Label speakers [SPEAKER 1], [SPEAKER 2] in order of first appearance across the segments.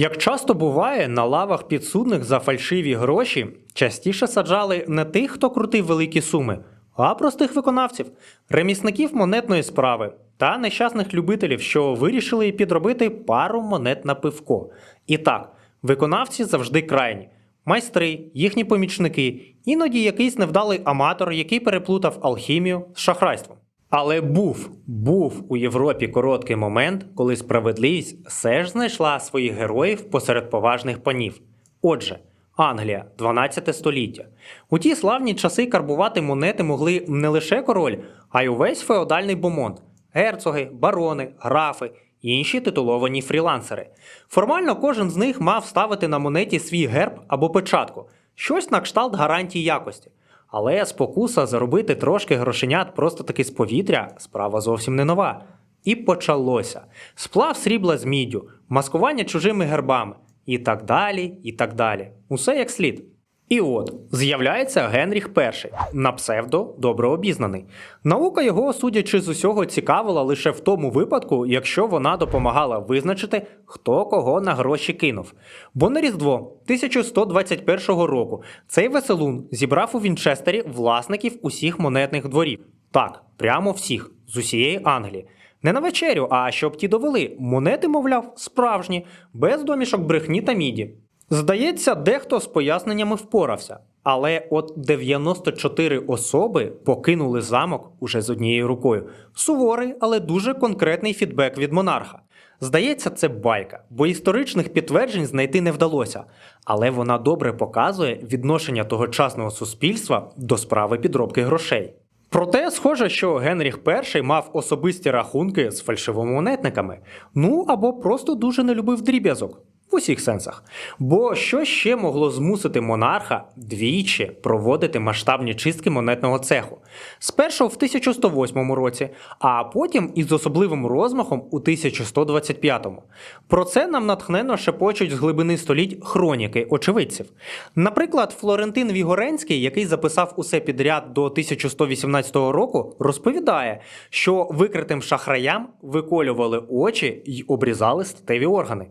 [SPEAKER 1] Як часто буває, на лавах підсудних за фальшиві гроші частіше саджали не тих, хто крутив великі суми, а простих виконавців, ремісників монетної справи та нещасних любителів, що вирішили підробити пару монет на пивко. І так, виконавці завжди крайні. Майстри, їхні помічники, іноді якийсь невдалий аматор, який переплутав алхімію з шахрайством. Але був, був у Європі короткий момент, коли справедливість все ж знайшла своїх героїв посеред поважних панів. Отже, Англія, 12 століття. У ті славні часи карбувати монети могли не лише король, а й увесь феодальний бомонд герцоги, барони, графи і інші титуловані фрілансери. Формально кожен з них мав ставити на монеті свій герб або печатку, щось на кшталт гарантії якості. Але спокуса заробити трошки грошенят просто таки з повітря справа зовсім не нова. І почалося: сплав срібла з міддю, маскування чужими гербами, і так далі, і так далі. Усе як слід. І от з'являється Генріх І, на псевдо добре обізнаний. Наука його, судячи з усього, цікавила лише в тому випадку, якщо вона допомагала визначити, хто кого на гроші кинув. Бо на Різдво 1121 року цей веселун зібрав у Вінчестері власників усіх монетних дворів. Так, прямо всіх, з усієї Англії. Не на вечерю, а щоб ті довели, монети, мовляв, справжні, без домішок брехні та міді. Здається, дехто з поясненнями впорався, але от 94 особи покинули замок уже з однією рукою. Суворий, але дуже конкретний фідбек від монарха. Здається, це байка, бо історичних підтверджень знайти не вдалося, але вона добре показує відношення тогочасного суспільства до справи підробки грошей. Проте, схоже, що Генріх І мав особисті рахунки з фальшивомонетниками, ну або просто дуже не любив дріб'язок. В усіх сенсах. Бо що ще могло змусити монарха двічі проводити масштабні чистки монетного цеху? Спершу в 1108 році, а потім із особливим розмахом у 1125. Про це нам натхненно шепочуть з глибини століть хроніки очевидців. Наприклад, Флорентин Вігоренський, який записав усе підряд до 1118 року, розповідає, що викритим шахраям виколювали очі й обрізали статеві органи.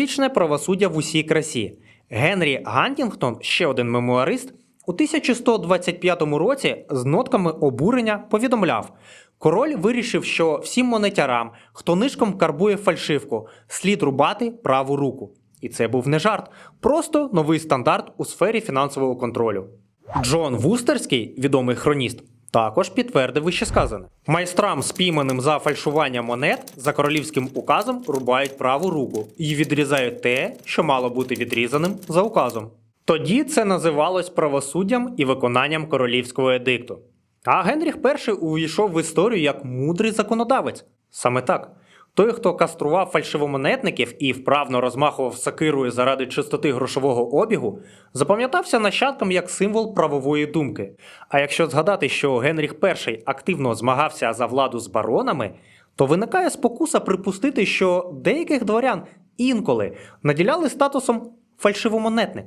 [SPEAKER 1] Середньовічне правосуддя в усій красі. Генрі Гантінгтон, ще один мемуарист, у 1125 році з нотками обурення повідомляв: король вирішив, що всім монетярам, хто нишком карбує фальшивку, слід рубати праву руку. І це був не жарт, просто новий стандарт у сфері фінансового контролю. Джон Вустерський, відомий хроніст, також підтвердив вищесказане. Майстрам, спійманим за фальшування монет, за королівським указом рубають праву руку і відрізають те, що мало бути відрізаним за указом. Тоді це називалось правосуддям і виконанням королівського едикту. А Генріх І увійшов в історію як мудрий законодавець. Саме так. Той, хто кастрував фальшивомонетників і вправно розмахував сакирою заради чистоти грошового обігу, запам'ятався нащадкам як символ правової думки. А якщо згадати, що Генріх І активно змагався за владу з баронами, то виникає спокуса припустити, що деяких дворян інколи наділяли статусом фальшивомонетник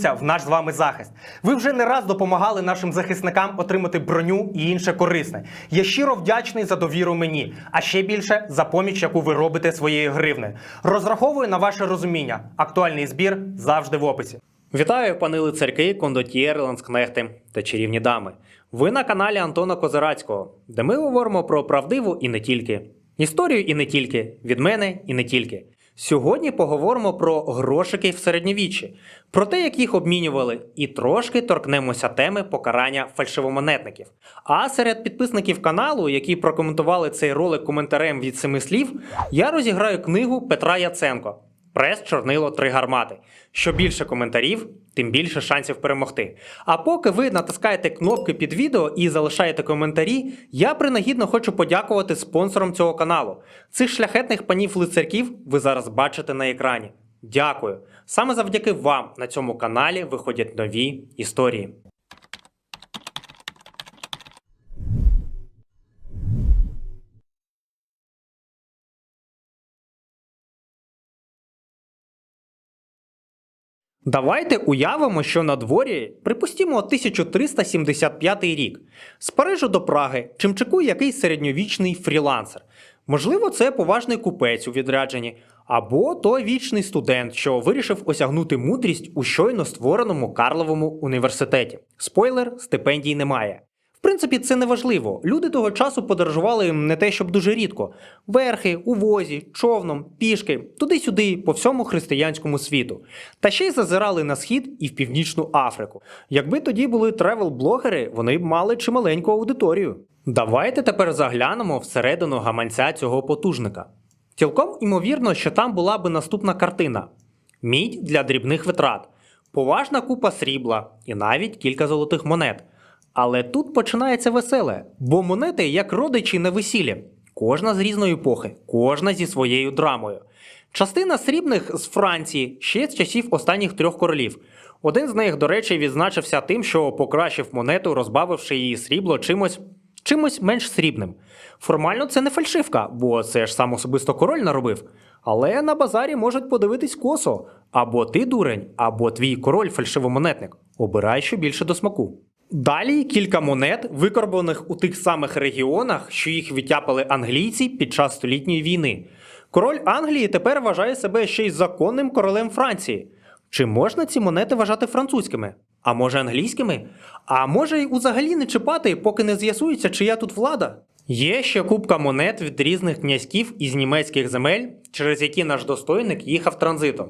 [SPEAKER 2] в наш з вами захист. Ви вже не раз допомагали нашим захисникам отримати броню і інше корисне. Я щиро вдячний за довіру мені, а ще більше за поміч, яку ви робите своєю гривни. Розраховую на ваше розуміння. Актуальний збір завжди в описі.
[SPEAKER 1] Вітаю, пани лицарки, кондотьєри, ланскнехти та чарівні дами. Ви на каналі Антона Козирацького, де ми говоримо про правдиву і не тільки, історію і не тільки, від мене і не тільки. Сьогодні поговоримо про грошики в середньовіччі, про те, як їх обмінювали, і трошки торкнемося теми покарання фальшивомонетників. А серед підписників каналу, які прокоментували цей ролик коментарем від семи слів, я розіграю книгу Петра Яценко. Прес чорнило три гармати. Що більше коментарів, тим більше шансів перемогти. А поки ви натискаєте кнопки під відео і залишаєте коментарі, я принагідно хочу подякувати спонсорам цього каналу. Цих шляхетних панів лицарків ви зараз бачите на екрані. Дякую. Саме завдяки вам на цьому каналі виходять нові історії. Давайте уявимо, що на дворі, припустімо, 1375 рік. З Парижу до Праги чимчикує якийсь середньовічний фрілансер. Можливо, це поважний купець у відрядженні, або той вічний студент, що вирішив осягнути мудрість у щойно створеному Карловому університеті. Спойлер, стипендій немає. В принципі, це не важливо. Люди того часу подорожували не те, щоб дуже рідко: верхи, у возі, човном, пішки, туди-сюди, по всьому християнському світу. Та ще й зазирали на схід і в північну Африку. Якби тоді були тревел-блогери, вони б мали чималеньку аудиторію. Давайте тепер заглянемо всередину гаманця цього потужника. Цілком імовірно, що там була би наступна картина: мідь для дрібних витрат, поважна купа срібла і навіть кілька золотих монет. Але тут починається веселе, бо монети як родичі на весіллі, кожна з різної епохи, кожна зі своєю драмою. Частина срібних з Франції ще з часів останніх трьох королів. Один з них, до речі, відзначився тим, що покращив монету, розбавивши її срібло чимось, чимось менш срібним. Формально це не фальшивка, бо це ж сам особисто король наробив. Але на базарі можуть подивитись косо. Або ти дурень, або твій король фальшивомонетник. Обирай, що більше до смаку. Далі кілька монет, викорбованих у тих самих регіонах, що їх відтяпали англійці під час столітньої війни. Король Англії тепер вважає себе ще й законним королем Франції. Чи можна ці монети вважати французькими? А може англійськими? А може й узагалі не чіпати, поки не з'ясується, чия тут влада? Є ще купка монет від різних князьків із німецьких земель, через які наш достойник їхав транзитом.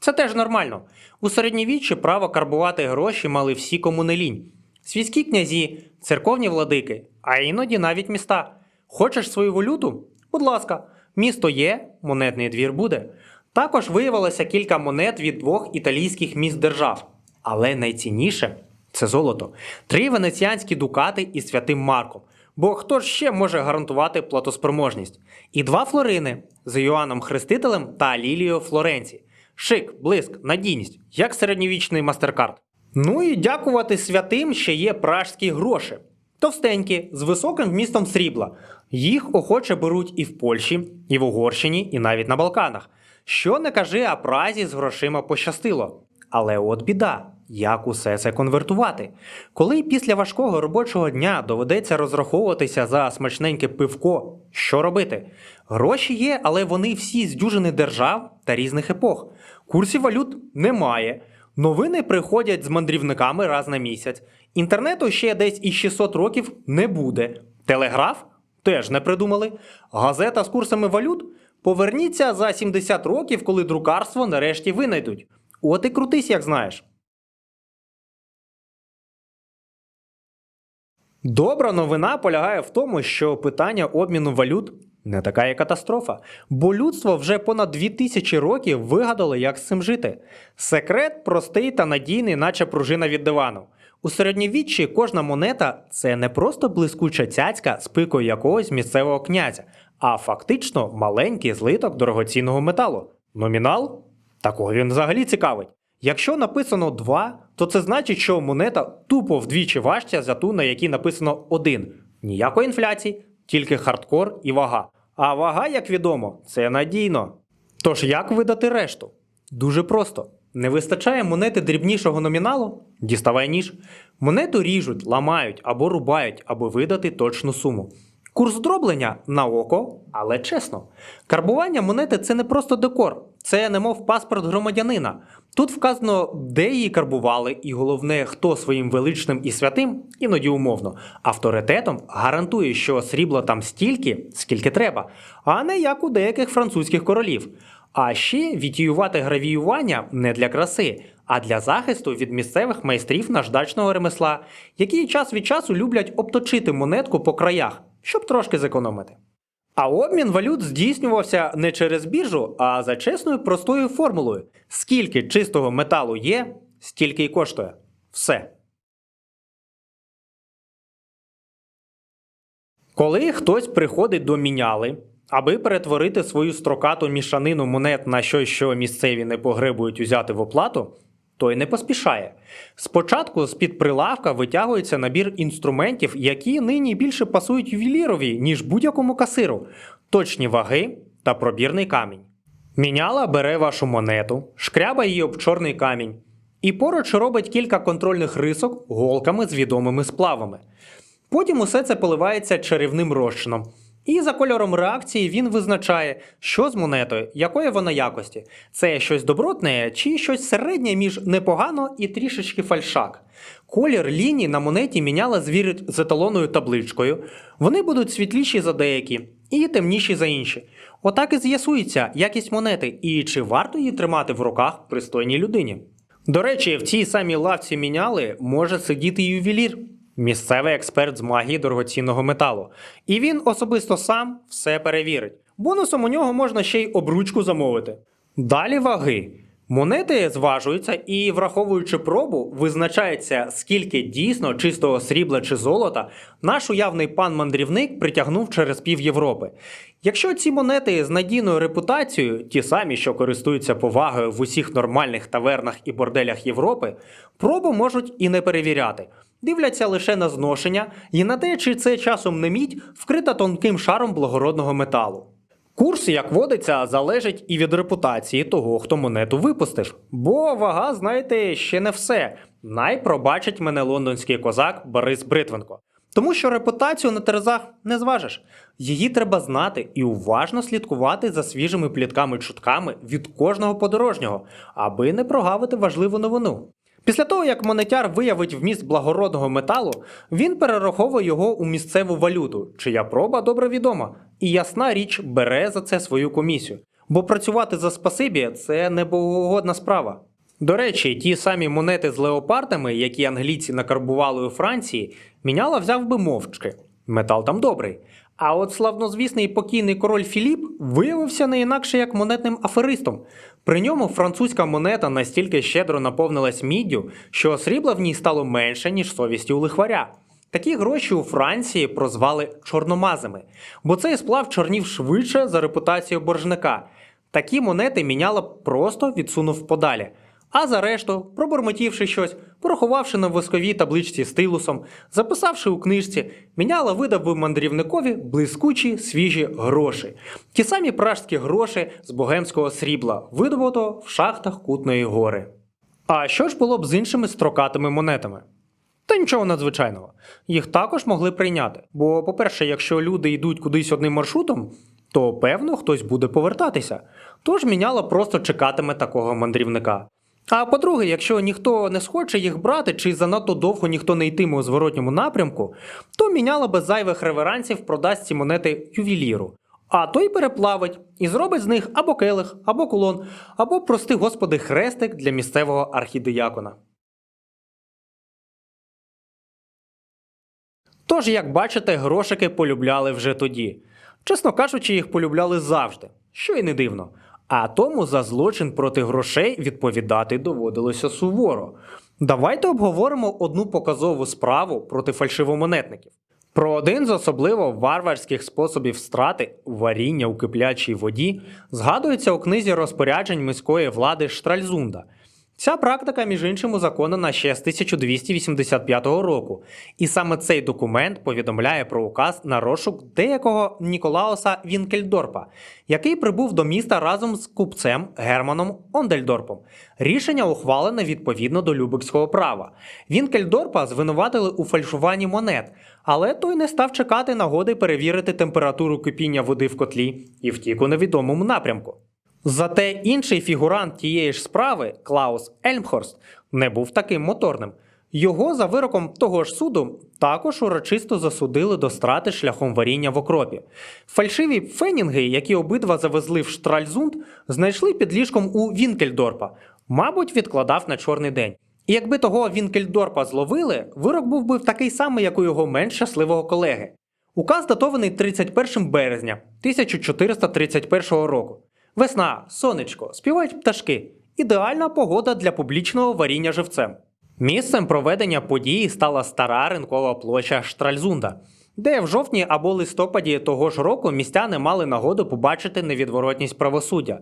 [SPEAKER 1] Це теж нормально. У середньовіччі право карбувати гроші мали всі кому не лінь. Світські князі, церковні владики, а іноді навіть міста. Хочеш свою валюту? Будь ласка, місто є, монетний двір буде. Також виявилося кілька монет від двох італійських міст держав. Але найцінніше це золото. Три венеціанські дукати із святим Марком. Бо хто ж ще може гарантувати платоспроможність? І два флорини з Йоанном Хрестителем та Лілією Флоренці. Шик, блиск, надійність, як середньовічний мастеркард. Ну і дякувати святим ще є пражські гроші. Товстенькі, з високим вмістом срібла. Їх охоче беруть і в Польщі, і в Угорщині, і навіть на Балканах. Що не кажи, а празі з грошима пощастило. Але от біда, як усе це конвертувати? Коли після важкого робочого дня доведеться розраховуватися за смачненьке пивко, що робити? Гроші є, але вони всі з дюжини держав та різних епох. Курсів валют немає. Новини приходять з мандрівниками раз на місяць. Інтернету ще десь із 600 років не буде. Телеграф теж не придумали. Газета з курсами валют поверніться за 70 років, коли друкарство нарешті винайдуть. От і крутись, як знаєш. Добра новина полягає в тому, що питання обміну валют не така є катастрофа, бо людство вже понад 2000 років вигадало, як з цим жити. Секрет простий та надійний, наче пружина від дивану. У середньовіччі кожна монета це не просто блискуча цяцька з пикою якогось місцевого князя, а фактично маленький злиток дорогоцінного металу. Номінал? Такого він взагалі цікавить. Якщо написано 2, то це значить, що монета тупо вдвічі важча за ту, на якій написано 1. Ніякої інфляції, тільки хардкор і вага. А вага, як відомо, це надійно. Тож як видати решту? Дуже просто. Не вистачає монети дрібнішого номіналу? Діставай ніж. Монету ріжуть, ламають або рубають, аби видати точну суму. Курс дроблення на око, але чесно. Карбування монети це не просто декор, це немов паспорт громадянина. Тут вказано, де її карбували, і головне, хто своїм величним і святим, іноді умовно, авторитетом гарантує, що срібла там стільки, скільки треба, а не як у деяких французьких королів. А ще вітіювати гравіювання не для краси, а для захисту від місцевих майстрів наждачного ремесла, які час від часу люблять обточити монетку по краях, щоб трошки зекономити. А обмін валют здійснювався не через біржу, а за чесною простою формулою: скільки чистого металу є, стільки й коштує. Все. Коли хтось приходить до міняли Аби перетворити свою строкату мішанину монет на щось, що місцеві не погребують узяти в оплату, той не поспішає. Спочатку з-під прилавка витягується набір інструментів, які нині більше пасують ювелірові, ніж будь-якому касиру, точні ваги та пробірний камінь. Міняла бере вашу монету, шкряба її об чорний камінь, і поруч робить кілька контрольних рисок голками з відомими сплавами. Потім усе це поливається чарівним розчином. І за кольором реакції він визначає, що з монетою, якої вона якості. Це щось добротне чи щось середнє між непогано і трішечки фальшак. Колір ліній на монеті міняла звірить з еталонною табличкою. Вони будуть світліші за деякі і темніші за інші. Отак і з'ясується якість монети і чи варто її тримати в руках пристойній людині. До речі, в цій самій лавці міняли може сидіти ювелір, місцевий експерт з магії дорогоцінного металу. І він особисто сам все перевірить. Бонусом у нього можна ще й обручку замовити. Далі ваги. Монети зважуються і, враховуючи пробу, визначається, скільки дійсно чистого срібла чи золота наш уявний пан мандрівник притягнув через пів Європи. Якщо ці монети з надійною репутацією, ті самі, що користуються повагою в усіх нормальних тавернах і борделях Європи, пробу можуть і не перевіряти. Дивляться лише на зношення і на те, чи це часом не мідь, вкрита тонким шаром благородного металу. Курс, як водиться, залежить і від репутації того, хто монету випустив. Бо вага, знаєте, ще не все. Най пробачить мене лондонський козак Борис Бритвенко. Тому що репутацію на терезах не зважиш. Її треба знати і уважно слідкувати за свіжими плітками-чутками від кожного подорожнього, аби не прогавити важливу новину. Після того, як монетяр виявить вміст благородного металу, він перераховує його у місцеву валюту, чия проба добре відома, і ясна річ бере за це свою комісію. Бо працювати за спасибі це не богоугодна справа. До речі, ті самі монети з леопардами, які англійці накарбували у Франції, міняла взяв би мовчки. Метал там добрий. А от славнозвісний покійний король Філіп виявився не інакше як монетним аферистом. При ньому французька монета настільки щедро наповнилась міддю, що срібла в ній стало менше, ніж совісті у лихваря. Такі гроші у Франції прозвали чорномазами, бо цей сплав чорнів швидше за репутацію боржника. Такі монети міняла просто відсунув подалі. А за решту, пробурмотівши щось, порахувавши на восковій табличці стилусом, записавши у книжці, міняла видав би мандрівникові блискучі свіжі гроші. Ті самі пражські гроші з богемського срібла, видобуто в шахтах Кутної гори. А що ж було б з іншими строкатими монетами? Та нічого надзвичайного. Їх також могли прийняти. Бо, по-перше, якщо люди йдуть кудись одним маршрутом, то певно хтось буде повертатися. Тож міняла просто чекатиме такого мандрівника. А по-друге, якщо ніхто не схоче їх брати, чи занадто довго ніхто не йтиме у зворотньому напрямку, то міняла без зайвих реверансів продасть ці монети ювеліру. А той переплавить і зробить з них або келих, або кулон, або, прости господи, хрестик для місцевого архідиякона. Тож, як бачите, грошики полюбляли вже тоді. Чесно кажучи, їх полюбляли завжди, що й не дивно. А тому за злочин проти грошей відповідати доводилося суворо. Давайте обговоримо одну показову справу проти фальшивомонетників. Про один з особливо варварських способів страти варіння у киплячій воді згадується у книзі розпоряджень міської влади Штральзунда. Ця практика, між іншим, узаконена ще з 1285 року, і саме цей документ повідомляє про указ на розшук деякого Ніколауса Вінкельдорпа, який прибув до міста разом з купцем Германом Ондельдорпом. Рішення ухвалене відповідно до Любекського права. Вінкельдорпа звинуватили у фальшуванні монет, але той не став чекати нагоди перевірити температуру кипіння води в котлі і втік у невідомому напрямку. Зате інший фігурант тієї ж справи, Клаус Ельмхорст, не був таким моторним. Його за вироком того ж суду також урочисто засудили до страти шляхом варіння в окропі. Фальшиві фенінги, які обидва завезли в Штральзунд, знайшли під ліжком у Вінкельдорпа. Мабуть, відкладав на чорний день. І якби того Вінкельдорпа зловили, вирок був би такий самий, як у його менш щасливого колеги. Указ датований 31 березня 1431 року. Весна, сонечко, співають пташки. Ідеальна погода для публічного варіння живцем. Місцем проведення події стала стара ринкова площа Штральзунда. де в жовтні або листопаді того ж року містяни мали нагоду побачити невідворотність правосуддя.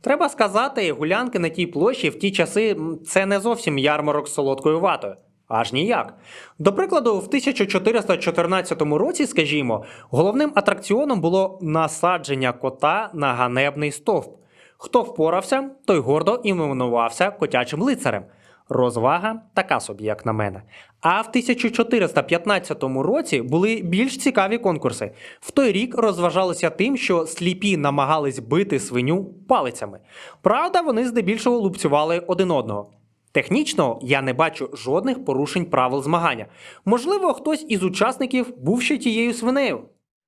[SPEAKER 1] Треба сказати, гулянки на тій площі в ті часи це не зовсім ярмарок з солодкою ватою. Аж ніяк. До прикладу, в 1414 році, скажімо, головним атракціоном було насадження кота на ганебний стовп. Хто впорався, той гордо іменувався котячим лицарем. Розвага така собі, як на мене. А в 1415 році були більш цікаві конкурси. В той рік розважалися тим, що сліпі намагались бити свиню палицями. Правда, вони здебільшого лупцювали один одного. Технічно я не бачу жодних порушень правил змагання. Можливо, хтось із учасників був ще тією свинею.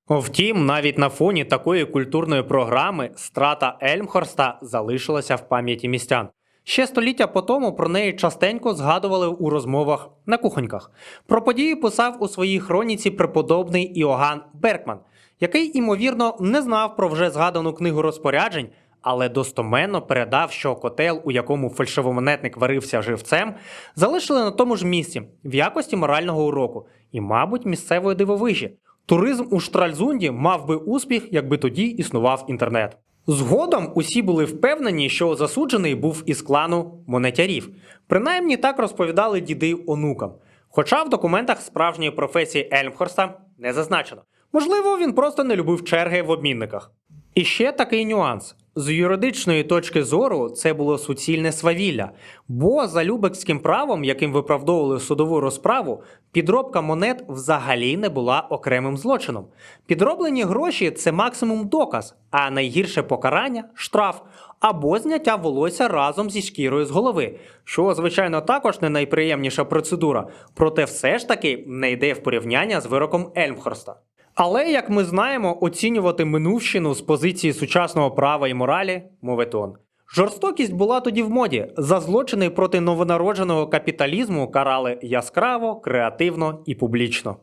[SPEAKER 1] Втім, навіть на фоні такої культурної програми страта Ельмхорста залишилася в пам'яті містян. Ще століття по тому про неї частенько згадували у розмовах на кухоньках. Про подію писав у своїй хроніці преподобний Іоганн Беркман, який, імовірно, не знав про вже згадану книгу розпоряджень, але достоменно передав, що котел, у якому фальшивомонетник варився живцем, залишили на тому ж місці в якості морального уроку і, мабуть, місцевої дивовижі. Туризм у Штральзунді мав би успіх, якби тоді існував інтернет. Згодом усі були впевнені, що засуджений був із клану монетярів. Принаймні так розповідали діди онукам. Хоча в документах справжньої професії Ельмхорста не зазначено. Можливо, він просто не любив черги в обмінниках. І ще такий нюанс. З юридичної точки зору це було суцільне свавілля, бо за любекським правом, яким виправдовували судову розправу, підробка монет взагалі не була окремим злочином. Підроблені гроші це максимум доказ, а найгірше покарання штраф або зняття волосся разом зі шкірою з голови, що, звичайно, також не найприємніша процедура, проте все ж таки не йде в порівняння з вироком Ельмхорста. Але, як ми знаємо, оцінювати минувщину з позиції сучасного права і моралі моветон. Жорстокість була тоді в моді. За злочини проти новонародженого капіталізму карали яскраво, креативно і публічно.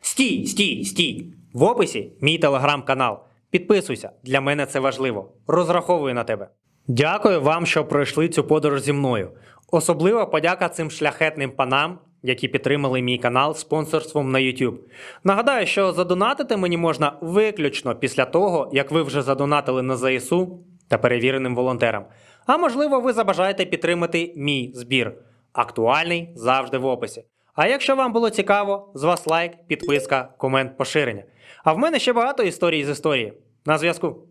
[SPEAKER 1] Стій, стій, стій! В описі мій телеграм-канал. Підписуйся, для мене це важливо. Розраховую на тебе. Дякую вам, що пройшли цю подорож зі мною. Особлива подяка цим шляхетним панам, які підтримали мій канал спонсорством на YouTube. Нагадаю, що задонатити мені можна виключно після того, як ви вже задонатили на ЗСУ та перевіреним волонтерам. А можливо, ви забажаєте підтримати мій збір. Актуальний завжди в описі. А якщо вам було цікаво, з вас лайк, підписка, комент, поширення. А в мене ще багато історій з історії. На зв'язку.